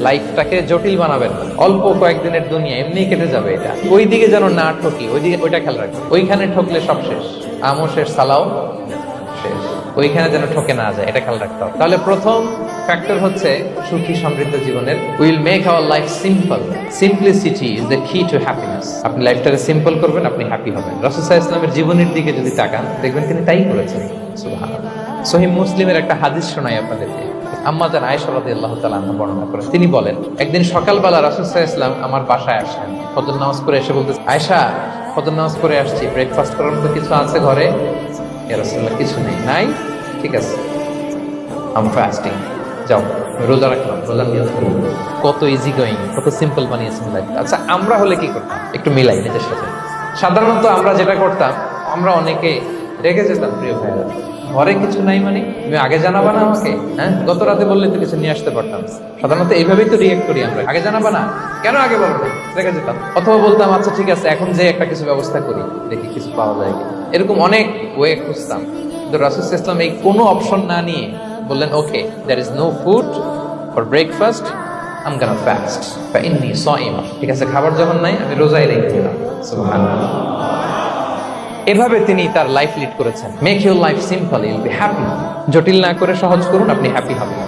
লাইফটাকে জটিল বানাবেন। না। অল্প কয়েকদিনের দুনিয়া এমনি কেটে যাবে এটা। ওই দিকে যেন না ঠকি ওই দিকে ওইটা খেয়াল রাখবে ওইখানে ঠকলে সব শেষ। আমও শেষ, সালাও। ওইখানে যেন ঠকে না যায়, এটা খেয়াল রাখতে হবে। তাহলে প্রথম ফ্যাক্টর হচ্ছে সুখী সমৃদ্ধ জীবনের will make our life simple simplicity is the key to happiness আপনি লাইফটাকে সিম্পল করবেন, আপনি হ্যাপি হবেন। রাসুসাহ ইসলামের জীবনের দিকে যদি তাকান, দেখবেন তিনি তাই করেছেন সহিহ মুসলিমের একটা হাদিস শোনাই আপনাদেরকে। আম্মা জান আয়েশা রাদিয়াল্লাহু তাআলা বর্ণনা করেন। তিনি বলেন, একদিন সকালবেলা রাসূল সাল্লাল্লাহু আমার বাসায় আসেন ফজর নামাজ পড়ে এসে বলতে আয়েশা, ফজর নামাজ পড়ে আসছি ব্রেকফাস্ট করার মতো কিছু আছে ঘরে কিছু নেই। নাই? ঠিক আছে। আম ফাস্টিং যাও, রোজা রাখলাম, রোজা কত ইজি গোয়িং কত সিম্পল বানিয়েছেন লাইফ আচ্ছা আমরা হলে কি করতাম? একটু মিলাই, নিজের সাথে। সাধারণত আমরা যেটা করতাম, আমরা অনেকে রেগে যেতাম, প্রিয় ভাইরা ঘরে কিছু নাই মানে? তুমি আগে জানাবা না আমাকে? হ্যাঁ? গত রাতে বললে তো কিছু নিয়ে আসতে পারতাম। সাধারণত এইভাবেই তো রিয়েক্ট করি আমরা। আগে জানাবা না? কেন আগে বলো না? রেগে যেতাম। অথবা বলতাম আচ্ছা ঠিক আছে, এখন যে একটা কিছু ব্যবস্থা করি, দেখি কিছু পাওয়া যায় কিনা। এরকম অনেক ওয়ে খুঁজতাম। কিন্তু রাসুল ইসলাম এই কোনো অপশন না নিয়ে বললেন okay there is no food for breakfast I'm gonna fast বা ইন্নি সাইমা ঠিক আছে, খাবার যখন নাই, আমি রোজাই রেখে দিলাম। এভাবে তিনি তার লাইফ লিড করেছেন। Make your life simple you'll be happy জটিল না করে সহজ করুন, আপনি হ্যাপি হবেন।